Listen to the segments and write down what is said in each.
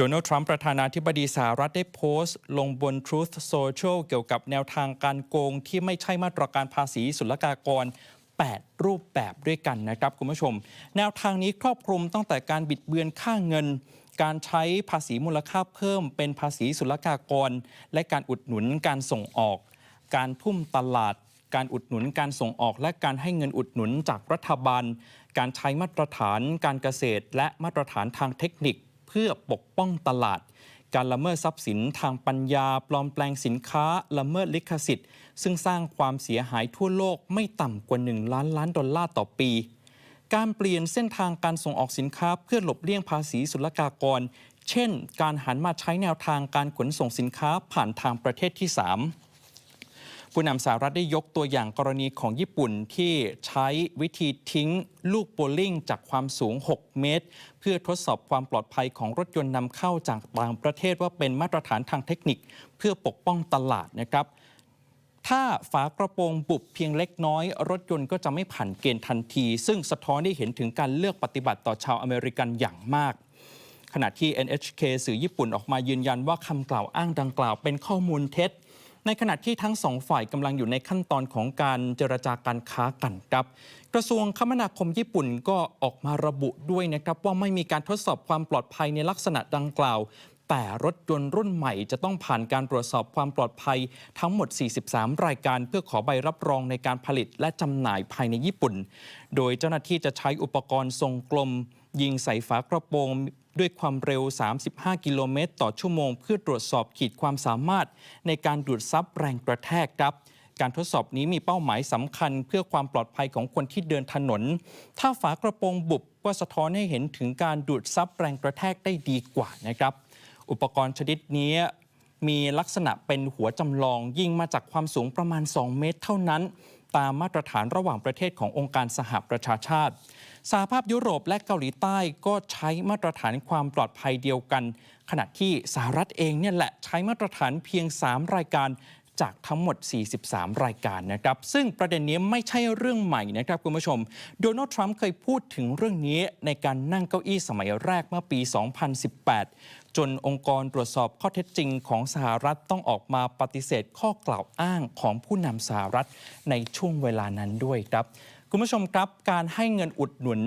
โดนัลด์ทรัมป์ประธานาธิบดีสหรัฐได้โพสต์ ลงบน Truth Social เกี่ยวกับแนวทางการโกงที่ไม่ใช่มาตรการภาษีศุลกากร 8 รูปแบบด้วยกันนะครับคุณผู้ชม แนวทางนี้ครอบคลุมตั้งแต่การบิดเบือนค่าเงิน การใช้ภาษีมูลค่าเพิ่มเป็นภาษีศุลกากร และการอุดหนุนการส่งออก การทุ่มตลาดการอุดหนุนการส่งออกและการให้เงินอุดหนุนจากรัฐบาล การใช้มาตรฐานการเกษตร และมาตรฐานทางเทคนิค เพื่อปกป้องตลาด การละเมิดทรัพย์สินทางปัญญา ปลอมแปลงสินค้า ละเมิดลิขสิทธิ์ ซึ่งสร้างความเสียหายทั่วโลกไม่ต่ำกว่า 1 ล้านล้านดอลลาร์ต่อปี การเปลี่ยนเส้นทางการส่งออกสินค้าเพื่อหลบเลี่ยงภาษีศุลกากร เช่น การหันมาใช้แนวทางการขนส่งสินค้าผ่านทางประเทศที่ 3 ผู้นำสหรัฐได้ยกตัวอย่างกรณีของญี่ปุ่นที่ใช้วิธีทิ้งลูกโบลิ่งจากความสูง 6 เมตร เพื่อทดสอบความปลอดภัยของรถยนต์นำเข้าจากต่างประเทศว่าเป็นมาตรฐานทางเทคนิค เพื่อปกป้องตลาดนะครับถ้าฝากระโปรงบุบเพียงเล็กน้อย รถยนต์ก็จะไม่ผ่านเกณฑ์ทันที ซึ่งสะท้อนให้เห็นถึงการเลือกปฏิบัติต่อชาวอเมริกันอย่างมาก ขณะที่ NHK สื่อญี่ปุ่นออกมายืนยันว่าคำกล่าวอ้างดังกล่าวเป็นข้อมูลเท็จ ในขณะที่ทั้งสองฝ่ายกำลังอยู่ในขั้นตอนของการเจรจาการค้ากันครับ กระทรวงคมนาคมญี่ปุ่นก็ออกมาระบุด้วยนะครับว่าไม่มีการทดสอบความปลอดภัยในลักษณะดังกล่าว แต่รถยนต์รุ่นใหม่จะต้องผ่านการตรวจสอบความปลอดภัยทั้งหมด 43 รายการ เพื่อขอใบรับรองในการผลิตและจำหน่ายภายในญี่ปุ่น โดยเจ้าหน้าที่จะใช้อุปกรณ์ทรงกลม ยิงใส่ฝากระโปรงด้วยความเร็ว 35 กิโลเมตร ต่อชั่วโมง เพื่อตรวจสอบขีดความสามารถ ในการดูดซับแรงกระแทกครับ การทดสอบนี้มีเป้าหมายสำคัญเพื่อความปลอดภัยของคนที่เดินถนน ถ้าฝากระโปรงบุบก็สะท้อนให้เห็นถึงการดูดซับแรงกระแทกได้ดีกว่านะครับ อุปกรณ์ชนิดนี้มีลักษณะเป็นหัวจำลองยิงมาจากความสูงประมาณ 2 เมตร เท่านั้น ตามมาตรฐานระหว่างประเทศขององค์การสหประชาชาติ สหภาพยุโรปและเกาหลีใต้ก็ใช้มาตรฐานความปลอดภัยเดียวกัน ขณะที่สหรัฐเองเนี่ยแหละใช้มาตรฐานเพียง 3 รายการ จากทั้งหมด 43 รายการนะครับ ซึ่งประเด็นนี้ไม่ใช่เรื่องใหม่นะครับคุณผู้ชม โดนัลด์ทรัมป์เคยพูดถึงเรื่องนี้ในการนั่งเก้าอี้สมัยแรกเมื่อปี 2018 จนองค์กรตรวจสอบข้อเท็จจริงของสหรัฐต้องออกมาปฏิเสธข้อกล่าวอ้างของผู้นำสหรัฐในช่วงเวลานั้นด้วยครับคุณผู้ชมครับ การให้เงินอุดหนุน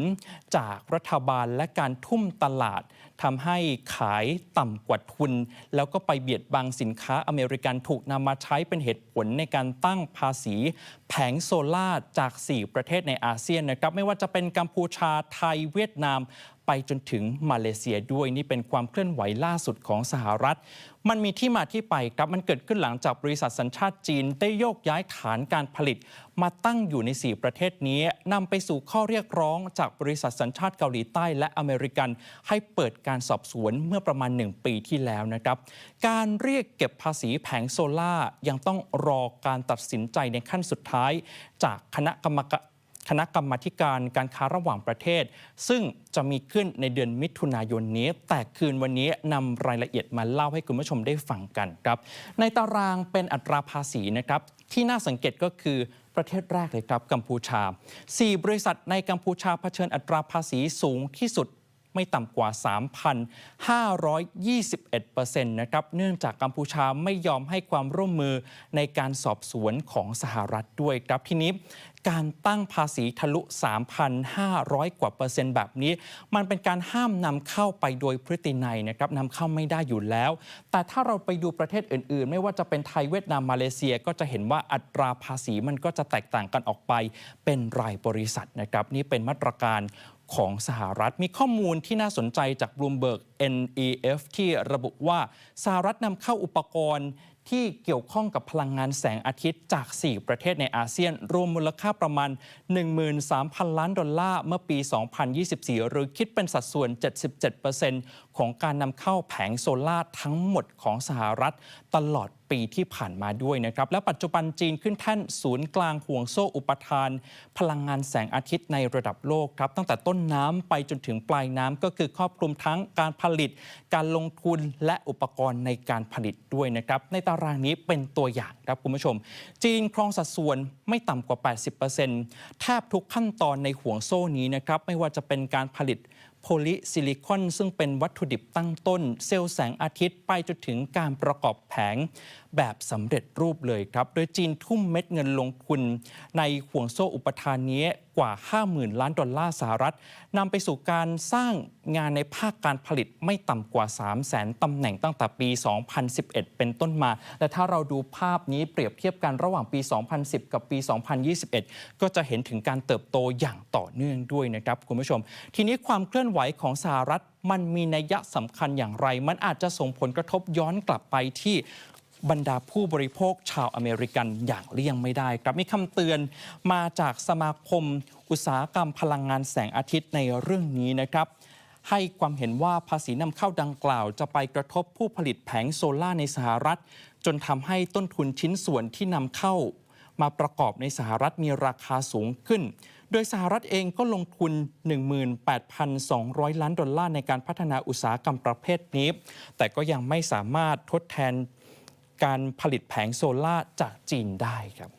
จากรัฐบาลและการทุ่มตลาด ทำให้ขายต่ำกว่าทุน แล้วก็ไปเบียดบังสินค้าอเมริกันถูกนำมาใช้เป็นเหตุผลในการตั้งภาษี แผงโซล่าจาก 4 ประเทศในอาเซียนนะครับ ไม่ว่าจะเป็นกัมพูชาไทยเวียดนามไปจนถึงมาเลเซียด้วยนี่เป็นความเคลื่อนไหวล่าสุดของสหรัฐ มันมีที่มาที่ไปครับมันเกิดขึ้นหลังจากบริษัทสัญชาติจีน ได้โยกย้ายฐานการผลิต มาตั้งอยู่ใน 4 ประเทศนี้นำไปสู่ข้อเรียกร้องจากบริษัทสัญชาติเกาหลีใต้และอเมริกัน ให้เปิดการการสอบสวนเมื่อประมาณ 1 ปีที่แล้วนะครับ การเรียกเก็บภาษีแผงโซล่ายังต้องรอการตัดสินใจในขั้นสุดท้าย จากคณะกรรมการคณะกรรมาธิการการค้าระหว่างประเทศ ซึ่งจะมีขึ้นในเดือนมิถุนายนนี้ แต่คืนวันนี้นำรายละเอียดมาเล่าให้คุณผู้ชมได้ฟังกันครับ ในตารางเป็นอัตราภาษีนะครับ ที่น่าสังเกตก็คือประเทศแรกเลยครับกัมพูชา 4 บริษัทในกัมพูชาเผชิญอัตราภาษีสูงที่สุด ไม่ต่ำกว่า 3,521%นะครับเนื่องจากกัมพูชาไม่ยอมให้ความร่วมมือในการสอบสวนของสหรัฐด้วยครับทีนี้การตั้งภาษีทะลุ 3,500 กว่าเปอร์เซ็นต์แบบนี้ มันเป็นการห้ามนำเข้าไปโดยพฤตินัยนะครับนำเข้าไม่ได้อยู่แล้ว แต่ถ้าเราไปดูประเทศอื่น ๆ ไม่ว่าจะเป็นไทยเวียดนามมาเลเซียก็จะเห็นว่าอัตราภาษีมันก็จะแตกต่างกันออกไปเป็นรายบริษัทนะครับนี่เป็นมาตรการ ของสหรัฐมีข้อมูลที่น่าสนใจจาก Bloomberg NEF ที่ระบุว่าสหรัฐนำเข้าอุปกรณ์ที่เกี่ยวข้องกับพลังงานแสงอาทิตย์จาก 4 ประเทศในอาเซียน รวมมูลค่าประมาณ 13,000 ล้านดอลลาร์ เมื่อปี 2024 หรือคิดเป็นสัดส่วน 77%ของการนำเข้าแผงโซลาร์ทั้งหมดของสหรัฐตลอด ปีที่ผ่านมาด้วยนะครับ และปัจจุบันจีนขึ้นแท่นศูนย์กลางห่วงโซ่อุปทาน พลังงานแสงอาทิตย์ในระดับโลกครับ ตั้งแต่ต้นน้ำไปจนถึงปลายน้ำก็คือครอบคลุมทั้งการผลิต การลงทุนและอุปกรณ์ในการผลิตด้วยนะครับ ในตารางนี้เป็นตัวอย่างครับคุณผู้ชม จีนครองสัดส่วนไม่ต่ำกว่า 80%แทบทุกขั้นตอนในห่วงโซ่นี้นะครับไม่ว่าจะเป็นการผลิต โพลิซิลิคอน ซึ่งเป็นวัตถุดิบตั้งต้น เซลล์แสงอาทิตย์ไปจนถึงการประกอบแผงแบบสำเร็จรูปเลยครับ โดยจีนทุ่มเม็ดเงินลงทุนในห่วงโซ่อุปทานนี้กว่า 50,000 ล้านดอลลาร์สหรัฐนำไปสู่การสร้างงานในภาคการผลิตไม่ต่ำกว่า 3 0 0 0 0 0ตำแหน่งตั้งแต่ปี 2011 เป็นต้นมา และถ้าเราดูภาพนี้เปรียบเทียบกันระหว่างปี 2010 กับปี 2021 ก็จะเห็นถึงการเติบโตอย่างต่อเนื่องด้วยนะครับคุณผู้ชม ทีนี้ความเคลื่อนไหวของสหรัฐมันมีนัยยะสำคัญอย่างไร มันอาจจะส่งผลกระทบย้อนกลับไปที่ บรรดาผู้บริโภคชาวอเมริกันอย่างเลี่ยงไม่ได้ครับมีคำเตือนมาจากสมาคม อุตสาหกรรมพลังงานแสงอาทิตย์ในเรื่องนี้นะครับ ให้ความเห็นว่าภาษีนำเข้าดังกล่าว จะไปกระทบผู้ผลิตแผงโซล่าในสหรัฐ จนทำให้ต้นทุนชิ้นส่วนที่นำเข้า มาประกอบในสหรัฐมีราคาสูงขึ้น โดยสหรัฐเองก็ลงทุน 18,200 ล้านดอลลาร์ในการพัฒนาอุตสาหกรรมประเภทนี้ แต่ก็ยังไม่สามารถทดแทน การผลิตแผงโซล่าจากจีนได้ครับ